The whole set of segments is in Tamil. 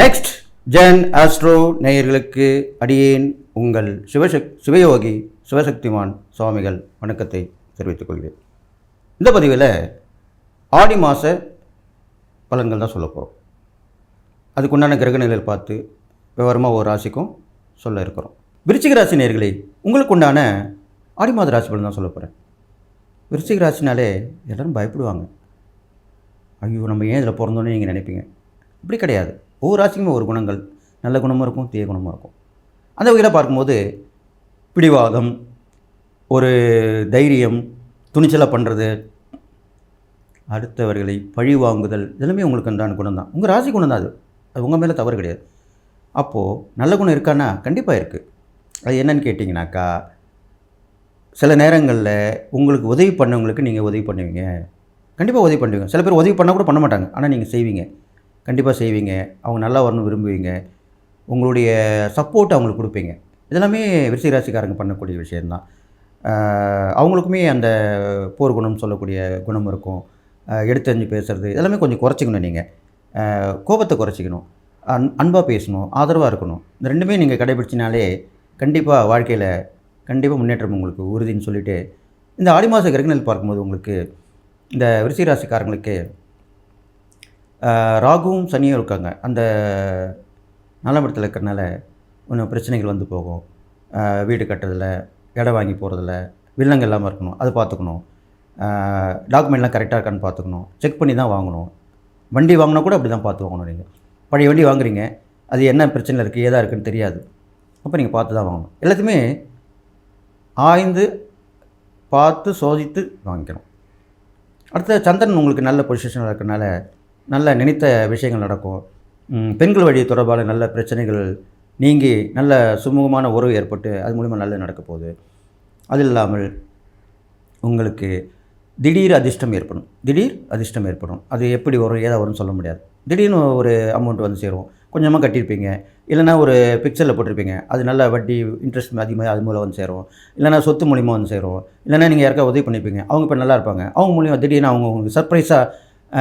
நெக்ஸ்ட் ஜென் ஆஸ்ட்ரோ நேயர்களுக்கு அடியேன் உங்கள் சிவசக் சிவயோகி சிவசக்திமான் சுவாமிகள் வணக்கத்தை தெரிவித்துக் கொள்கிறேன். இந்த பதிவில் ஆடி மாத பலன்கள் தான் சொல்ல போகிறோம் அதுக்குண்டான கிரக நிலையில் பார்த்து விவரமாக ஒரு ராசிக்கும் சொல்ல இருக்கிறோம். விருச்சிக ராசி நேயர்களே உங்களுக்கு உண்டான ஆடி மாத ராசி பலன் தான் சொல்ல போகிறேன் விருச்சிக ராசினாலே எல்லோரும் பயப்படுவாங்க. ஐயோ நம்ம ஏன் இதில் பிறந்தோன்னு நீங்கள் நினைப்பீங்க? இப்படி கிடையாது. ஒவ்வொரு ராசிக்குமே ஒரு குணங்கள். நல்ல குணமும் இருக்கும் தீய குணமும் இருக்கும். அந்த வகையில் பார்க்கும்போது பிடிவாதம் ஒரு தைரியம் துணிச்சலாக பண்ணுறது அடுத்தவர்களை பழி வாங்குதல் இதெல்லாமே உங்களுக்கு உண்டான குணம் தான் உங்கள் ராசி குணம் தான் அது. அது உங்கள் மேலே தவறு கிடையாது. அப்போது நல்ல குணம் இருக்கான்னா கண்டிப்பாக இருக்குது அது என்னன்னு கேட்டிங்கனாக்கா சில நேரங்களில் உங்களுக்கு உதவி பண்ணவங்களுக்கு நீங்கள் உதவி பண்ணுவீங்க. கண்டிப்பாக உதவி பண்ணுவீங்க. சில பேர் உதவி பண்ணால் கூட பண்ண மாட்டாங்க. ஆனால் நீங்கள் செய்வீங்க. கண்டிப்பாக செய்வீங்க. அவங்க நல்லா வரணும் விரும்புவீங்க. உங்களுடைய சப்போர்ட் அவங்களுக்கு கொடுப்பீங்க. இதெல்லாமே விருச்சிக ராசிக்காரங்க பண்ணக்கூடிய விஷயந்தான் அவங்களுக்குமே அந்த போர் குணம் சொல்லக்கூடிய குணம் இருக்கும். எடுத்தறிஞ்சு பேசுகிறது இதெல்லாமே கொஞ்சம் குறைச்சிக்கணும் நீங்கள் கோபத்தை குறைச்சிக்கணும். அன் அன்பாக பேசணும் ஆதரவாக இருக்கணும். இந்த ரெண்டுமே நீங்கள் கடைபிடிச்சினாலே கண்டிப்பாக வாழ்க்கையில் கண்டிப்பாக முன்னேற்றம் உங்களுக்கு உறுதின்னு சொல்லிவிட்டு இந்த ஆடி மாத கிரகணில் பார்க்கும்போது உங்களுக்கு இந்த விருச்சிகராசிக்காரங்களுக்கு ராகுவும் சனியும் இருக்காங்க. அந்த நாலாம் இடத்துல இருக்கிறனால கொஞ்சம் பிரச்சனைகள் வந்து போகும். வீடு கட்டுறதில் இடம் வாங்கி போகிறதில் வில்லங்க இல்லாமல் இருக்கணும். அது பார்த்துக்கணும். டாக்குமெண்ட்லாம் கரெக்டாக இருக்கான்னு பார்த்துக்கணும். செக் பண்ணி தான் வாங்கணும். வண்டி வாங்கினா கூட அப்படி தான் பார்த்து வாங்கணும் நீங்கள் பழைய வண்டி வாங்குறீங்க. அது என்ன பிரச்சனை இருக்குது ஏதா இருக்குதுன்னு தெரியாது. அப்போ நீங்கள் பார்த்து தான் வாங்கணும். எல்லாத்தையுமே ஆய்ந்து பார்த்து சோதித்து வாங்கிக்கணும். அடுத்த சந்திரன் உங்களுக்கு நல்ல பொசிஷனில் இருக்கிறனால நல்ல நினைத்த விஷயங்கள் நடக்கும். பெண்கள் வழி தொடர்பான நல்ல பிரச்சனைகள் நீங்கி நல்ல சுமூகமான உறவு ஏற்பட்டு அது மூலிமா நல்லது நடக்க போகுது. அது இல்லாமல் உங்களுக்கு திடீர் அதிர்ஷ்டம் ஏற்படும். திடீர் அதிர்ஷ்டம் ஏற்படும். அது எப்படி வரும் ஏதா வரும்னு சொல்ல முடியாது. திடீர்னு ஒரு அமௌண்ட் வந்து சேரும். கொஞ்சமாக கட்டியிருப்பீங்க. இல்லைன்னா ஒரு பிக்சரில் போட்டிருப்பீங்க. அது நல்ல வட்டி இன்ட்ரெஸ்ட் அதிகமாக அது மூலம் வந்து சேரும். இல்லைன்னா சொத்து மூலிமா வந்து சேரும். இல்லைன்னா நீங்கள் யாருக்கா உதவி பண்ணியிருப்பீங்க. அவங்க இப்போ நல்லா இருப்பாங்க. அவங்க மூலியமாக திடீர்னு அவங்க உங்களுக்கு சர்ப்ரைஸாக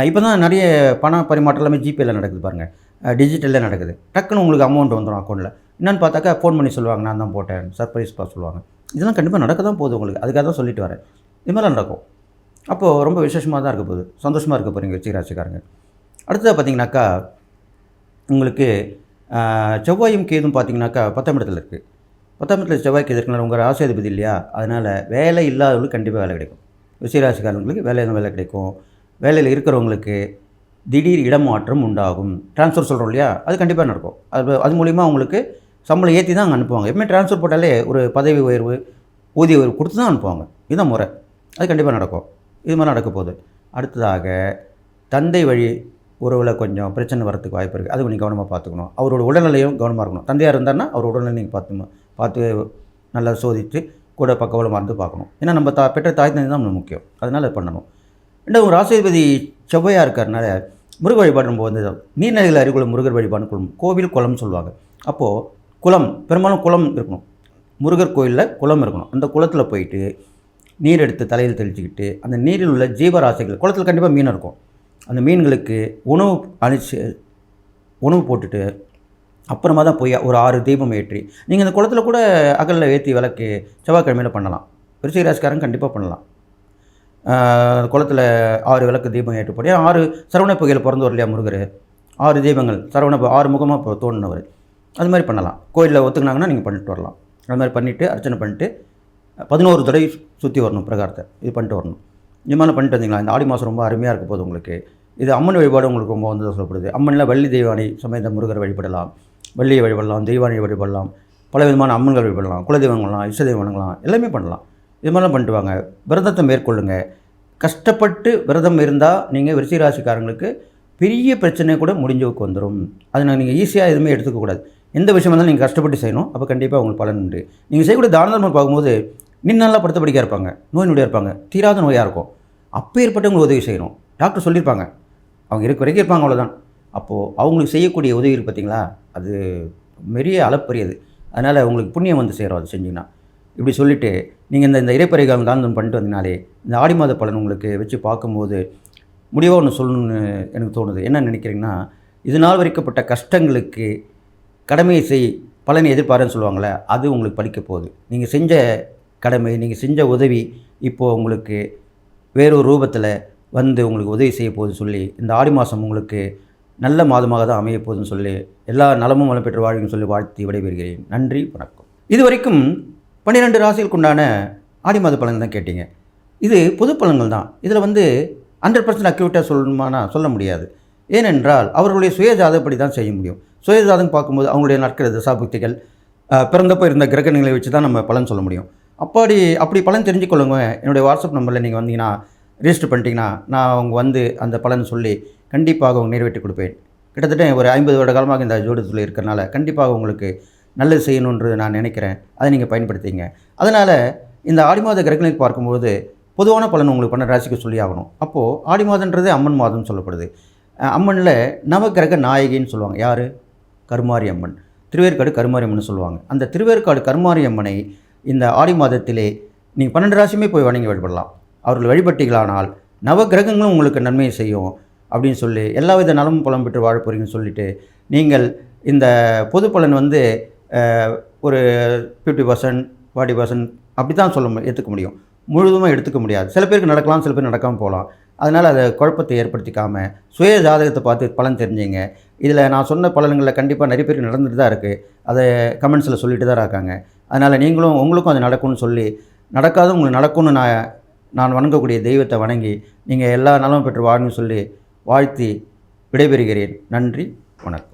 இப்போ தான் நிறைய பண பரிமாற்றம் எல்லாமே ஜிபேயில் நடக்குது பாருங்கள் டிஜிட்டலில் நடக்குது. டக்குன்னு உங்களுக்கு அமௌண்ட் வந்துடும் அக்கௌண்ட்டில் என்னென்னு பார்த்தாக்கா ஃபோன் பண்ணி சொல்லுவாங்க நான் தான் போட்டேன். சர்ப்ரைஸ் பா சொல்லுவாங்க. இதெல்லாம் கண்டிப்பாக நடக்க தான் போகுது உங்களுக்கு. அதுக்காக தான் சொல்லிட்டு வரேன். இது மாதிரிலாம் நடக்கும். அப்போது ரொம்ப விசேஷமாக தான் இருக்க போகுது. சந்தோஷமாக இருக்க போகிறீங்க விருச்சிக அடுத்ததாக பார்த்தீங்கன்னாக்கா உங்களுக்கு செவ்வாயும் கேதும் பார்த்தீங்கன்னாக்கா பத்தாம் இடத்துல இருக்குது பத்தாம் இடத்துல செவ்வாய் கேது இருக்கனால உங்கள் ராசியாதிபதி இல்லையா? அதனால் வேலை இல்லாதவங்களுக்கு கண்டிப்பாக வேலை கிடைக்கும். விசைராசிக்காரங்களுக்கு வேலை எதுவும் வேலை கிடைக்கும். வேலையில் இருக்கிறவங்களுக்கு திடீர் இடமாற்றம் உண்டாகும். ட்ரான்ஸ்ஃபர் சொல்கிறோம் இல்லையா? அது கண்டிப்பாக நடக்கும். அது அது மூலிமா உங்களுக்கு சம்பளம் ஏற்றி தான் அங்கே அனுப்புவாங்க. எப்பவுமே ட்ரான்ஸ்ஃபர் போட்டாலே ஒரு பதவி உயர்வு ஊதிய உயர்வு கொடுத்து தான் அனுப்புவாங்க. இதுதான் முறை. அது கண்டிப்பாக நடக்கும். இது மாதிரி நடக்க போகுது. அடுத்ததாக தந்தை வழி உறவில் கொஞ்சம் பிரச்சனை வரத்துக்கு வாய்ப்பு இருக்குது அது நீங்கள் கவனமாக பார்த்துக்கணும். அவரோட உடல்நிலையும் கவனமாக இருக்கணும். தந்தையாக இருந்தார்னா அவர் உடல்நிலை நீங்கள் பார்த்து பார்த்து நல்லா சோதித்து கூட பக்கவளமாக இருந்து பார்க்கணும். ஏன்னா நம்ம தா பெற்ற தாய் தந்தை தான் நம்ம முக்கியம். அதனால் பண்ணணும். ரெண்டாவது ஒரு ராசிபதி செவ்வையாக இருக்கிறனால முருக வழிபாடு நம்ம வந்து நீர்நிலைகள் அருகுள்ள முருகர் வழிபாடு குளம் கோவில் குளம்னு சொல்லுவாங்க. அப்போது குளம் பெரும்பாலும் குளம் இருக்கணும். முருகர் கோயிலில் குளம் இருக்கணும். அந்த குளத்தில் போயிட்டு நீர் எடுத்து தலையில் தெளிச்சுக்கிட்டு அந்த நீரில் உள்ள ஜீவராசிகள் குளத்தில் கண்டிப்பாக மீன் இருக்கும். அந்த மீன்களுக்கு உணவு அழிச்சு உணவு போட்டுட்டு அப்புறமா தான் போய் ஒரு ஆறு தீபம் ஏற்றி நீங்கள் அந்த குளத்தில் கூட அகலில் ஏற்றி விளக்கு செவ்வாய்க்கிழமையில் பண்ணலாம். விருச்சிக ராசிக்காரங்க கண்டிப்பாக பண்ணலாம். குளத்தில் ஆறு விளக்கு தீபம் ஏற்றுப்படி ஆறு சரவண புகையில் பிறந்தவர் இல்லையா முருகர்? ஆறு தீபங்கள் சரவண பு- ஆறு முகமாக இப்போ தோணுனவர் அது மாதிரி பண்ணலாம். கோயிலில் ஒத்துக்கினாங்கன்னா நீங்கள் பண்ணிட்டு வரலாம். அது மாதிரி பண்ணிவிட்டு அர்ச்சனை பண்ணிட்டு பதினோரு தடவை சுற்றி வரணும் பிரகாரத்தை. இது பண்ணிட்டு வரணும். இது மாதிரி பண்ணிட்டு வந்தீங்களா? இந்த ஆடி மாதம் ரொம்ப அருமையாக இருக்க போகுது உங்களுக்கு. இது அம்மன் வழிபாடு உங்களுக்கு ரொம்ப வந்து சொல்லப்படுது. அம்மனில் வள்ளி தெய்வானை சமேத முருகர் வழிபடலாம். வள்ளியை வழிபடலாம் தெய்வானை வழிபடலாம். பல விதமான அம்மன்கள் வழிபடலாம். குலதெய்வங்களாம் இஷ்ட தெய்வங்களாம் எல்லாமே பண்ணலாம். இது மாதிரிலாம் பண்ணிட்டு வாங்க விரதத்தை மேற்கொள்ளுங்க. கஷ்டப்பட்டு விரதம் இருந்தால் நீங்கள் விருச்சிக ராசிக்காரங்களுக்கு பெரிய பிரச்சனை கூட முடிஞ்சவுக்கு வந்துடும் அதை நான் நீங்கள் ஈஸியாக எதுவுமே எடுத்துக்கக்கூடாது எந்த விஷயம் இருந்தாலும் நீங்கள் கஷ்டப்பட்டு செய்யணும். அப்போ கண்டிப்பாக உங்களுக்கு பலன் உண்டு. நீங்கள் செய்யக்கூடிய தான தர்மம் பார்க்கும்போது நின்று நல்லா படுத்த படிக்க இருப்பாங்க. நோய் நொடியாக இருப்பாங்க. தீராத நோயாக இருக்கும். அப்போ ஏற்பட்டவங்களுக்கு உதவி செய்யணும். டாக்டர் சொல்லியிருப்பாங்க. அவங்க இருக்க வரைக்கும் இருப்பாங்க அவ்வளோதான் அப்போது அவங்களுக்கு செய்யக்கூடிய உதவி இருக்குது பார்த்தீங்களா அது பெரிய அளப்பரியது. அதனால் உங்களுக்கு புண்ணியம் வந்து சேரும் அது செஞ்சிங்கன்னா. இப்படி சொல்லிவிட்டு நீங்கள் இந்த இந்த இறைப்பறைகள் தான் பண்ணிட்டு வந்தீங்கனாலே இந்த ஆடி மாத பலன் உங்களுக்கு வச்சு பார்க்கும்போது முடிவாக ஒன்று சொல்லணும்னு எனக்கு தோணுது. என்ன நினைக்கிறீங்கன்னா இது நாள் வரைக்கப்பட்ட கஷ்டங்களுக்கு கடமையை செய் பலனை எதிர்பாருன்னு சொல்லுவாங்களே அது உங்களுக்கு பலிக்க போகுது. நீங்கள் செஞ்ச கடமை நீங்கள் செஞ்ச உதவி இப்போது உங்களுக்கு வேறொரு ரூபத்தில் வந்து உங்களுக்கு உதவி செய்ய போகுதுன்னு சொல்லி இந்த ஆடி மாதம் உங்களுக்கு நல்ல மாதமாக தான் அமைய போகுதுன்னு சொல்லி எல்லா நலமும் வளம் பெற்று வாழ்வுன்னு சொல்லி வாழ்த்தி விடைபெறுகிறேன். நன்றி வணக்கம். இதுவரைக்கும் பன்னிரெண்டு ராசிகளுக்கு உண்டான ஆடி மாத பலன் தான் கேட்டீங்க. இது பொது பலன்கள் தான். இதில் வந்து ஹண்ட்ரட் பர்சன்ட் அக்யூரேட்டாக சொல்லணுமானா சொல்ல முடியாது. ஏனென்றால் அவர்களுடைய சுயஜாதப்படி தான் செய்ய முடியும். சுயஜாதம் பார்க்கும்போது அவங்களுடைய நடக்கிற தசாபக்திகள் பிறந்தப்போ இருந்த கிரகணங்களை வச்சு தான் நம்ம பலன் சொல்ல முடியும். அப்படி அப்படி பலன் தெரிஞ்சுக்கொள்ளுங்க. என்னுடைய வாட்ஸ்அப் நம்பரில் நீங்கள் வந்தீங்கன்னா ரெஜிஸ்டர் பண்ணிட்டீங்கன்னா நான் அவங்க வந்து அந்த பலன் சொல்லி கண்டிப்பாக அவங்க நிறைவேற்றி கொடுப்பேன். கிட்டத்தட்ட ஒரு ஐம்பது வருட காலமாக இந்த ஜோடத்தில் இருக்கிறனால கண்டிப்பாக உங்களுக்கு நல்லது செய்யணுன்று நான் நினைக்கிறேன். அதை நீங்கள் பயன்படுத்திங்க. அதனால் இந்த ஆடி மாத கிரகங்களை பார்க்கும்போது பொதுவான பலன் உங்களுக்கு பண்ண ராசிக்கு சொல்லி ஆகணும். அப்போது ஆடி மாதன்றது அம்மன் மாதம்னு சொல்லப்படுது. அம்மனில் நவகிரக நாயகின்னு சொல்லுவாங்க. யார்? கருமாரி அம்மன். திருவேற்காடு கருமாரி அம்மன் சொல்லுவாங்க. அந்த திருவேற்காடு கருமாரி அம்மனை இந்த ஆடி மாதத்திலே நீங்கள் பன்னெண்டு ராசியுமே போய் வணங்கி வழிபடலாம். அவர்கள் வழிபட்டீர்களானால் நவகிரகங்களும் உங்களுக்கு நன்மையை செய்யும் அப்படின்னு சொல்லி எல்லா வித நலமும் பலம் பெற்று வாழ போகிறீங்கன்னு சொல்லிட்டு நீங்கள் இந்த பொது பலன் வந்து ஒரு ஃபிஃப்டி பர்சன்ட் ஃபார்ட்டி பர்சன்ட் அப்படி தான் சொல்ல எடுத்துக்க முடியும். முழுதுமாக எடுத்துக்க முடியாது. சில பேருக்கு நடக்கலாம் சில பேர் நடக்காமல் போகலாம். அதனால் அதை குழப்பத்தை ஏற்படுத்திக்காமல் சுய ஜாதகத்தை பார்த்து பலன் தெரிஞ்சுங்க. இதில் நான் சொன்ன பலன்களில் கண்டிப்பாக நிறைய பேருக்கு நடந்துட்டு தான் இருக்குது அதை கமெண்ட்ஸில் சொல்லிட்டு தான் இருக்காங்க. அதனால் நீங்களும் உங்களுக்கும் அது நடக்கும்னு சொல்லி நடக்காத உங்களுக்கு நடக்கும்னு நான் நான் வணங்கக்கூடிய தெய்வத்தை வணங்கி நீங்கள் எல்லா நலமும் பெற்று வாழணும்னு சொல்லி வாழ்த்தி விடைபெறுகிறேன். நன்றி வணக்கம்.